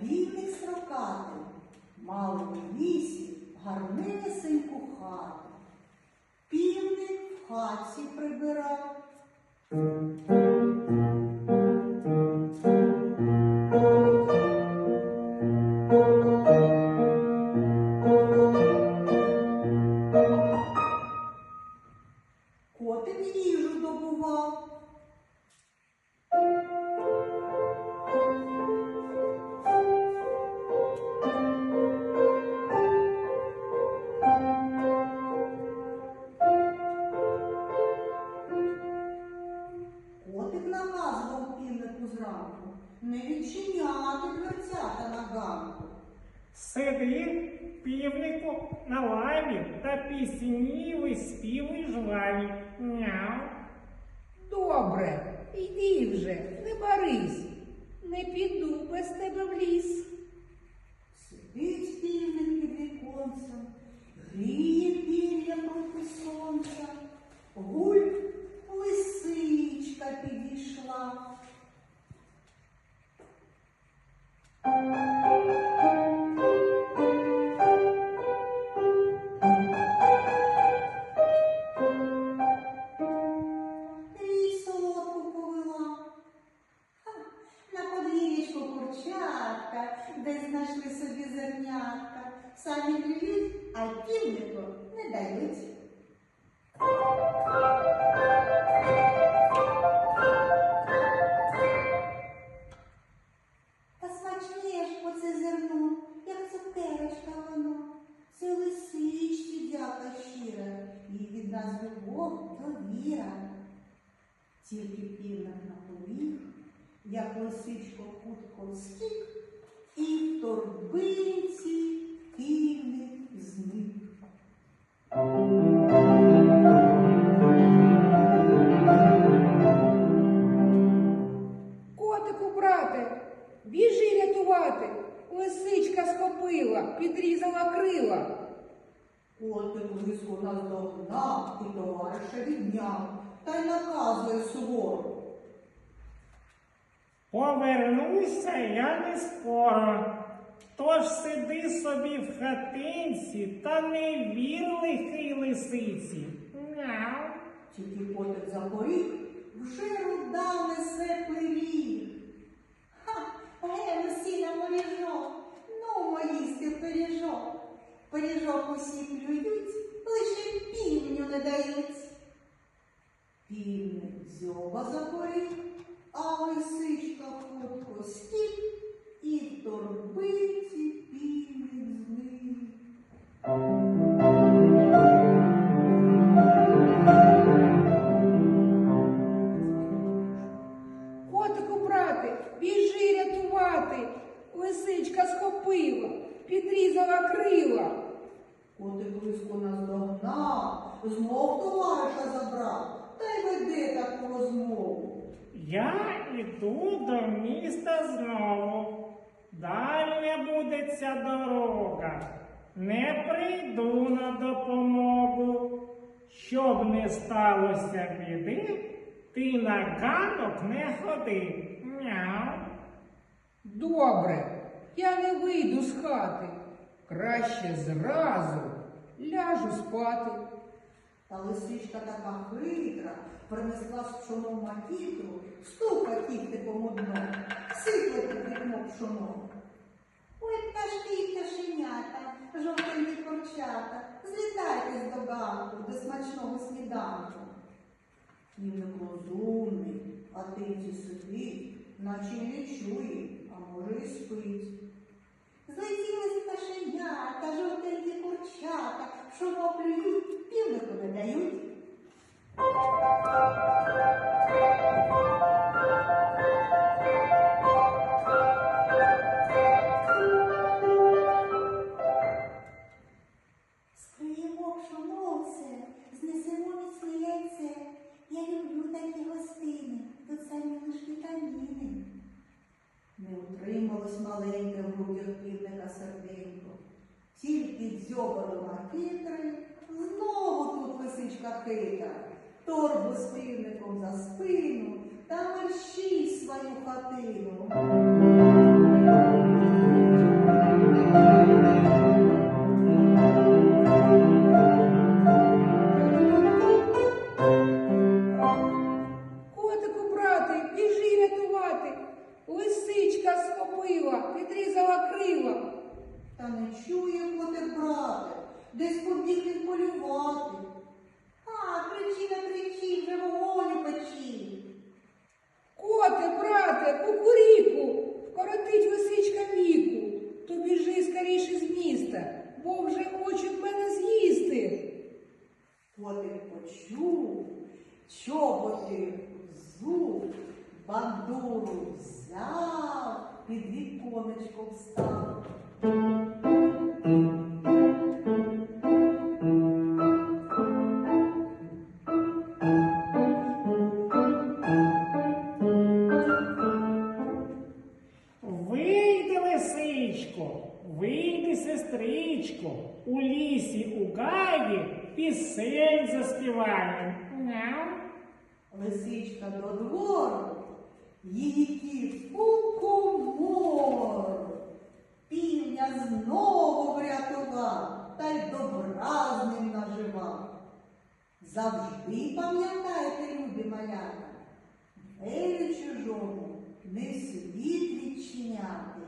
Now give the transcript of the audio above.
бійник строкатий, мали у лісі гарнисеньку хату. Півник в хаті прибирав. Не відчиняти дверцята на ганку. Сиди, півнику, на лаві та пісні виспівуй жваві. Няу. Добре, йди вже, не барись, не піду без тебе в ліс. Сидить півник під віконцем, гріє пір'я Самі клюють, а півнику не дають. Та смачніє ж оце зерно, як цукерочка воно. Це лисичці дяка щира, і від нас любов довіра. Тільки півник наповів, як лисичко хутко стік, і в торбинці півник зник. Котику, брате, біжи рятувати. Лисичка схопила, підрізала крила. Котик близько наздогнав і товариша відняв, та й наказує суворо. Повернуся я не скоро. Тож сиди собі в хатинці та не вір лихий лисиці. Мяу. Тільки котик запоріг, вже руда несе пиріг. Ха, гену сіна моріжок, ну моїсти пиріжок. Пиріжок усі плюють, лише півню не дають. Півник дзьоба запоріг, а лисичка хутко стік, торбиці зник. Котику, брате, біжи рятувати. Лисичка схопила, підрізала крила. Котик близько наздогнав, знов товариша забрав, та й веде таку розмову. Я іду до міста знову. Дальня дорога. Не прийду на допомогу. Щоб не сталося біди, ти на ганок не ходи. Мяу. Добре, я не вийду з хати. Краще зразу ляжу спати. Та лисичка така хитра, принесла з пшоном макітру, стука кіхтиком одно, сипле під вікно пшоно. Ой, пташки пташенята, жовтенькі корчата, злітайтесь до ганку, до смачного сніданку. Півник розумний, а тинці сидить, наче не чує, а може й спить. Злетіли пташенята, жовтенькі курчата, що плюють, півнику пшоноце, знесемо міцне яйце. Я люблю такі гостини, тут самі лиш вітаміни. Не утрималось маленьке в грудях півника серденько. Тільки дзьоба до макитри, знову тут лисичка хитра, торбу з півником за спину та мерщій свою хатину. пила, підрізала крила. Та не чує котик брате, десь побіг він полювати. А, кричі на кричі, вже вогонь печі. Коте, брате, кукуріку, коротить лисичка віку. То біжи скоріше з міста, бо вже хочуть мене з'їсти. Котик почув, чоботи взув, бандуру взяв під віконечко встав. Вийди, лисичко, вийди, сестричко, у лісі у гаї пісень заспіваємо. Мяу. Лисичка до двору, її кіт у. Півня знову врятував, та й добра з ним наживав. Завжди пам'ятайте, люди малята, двері чужому не слід відчиняти.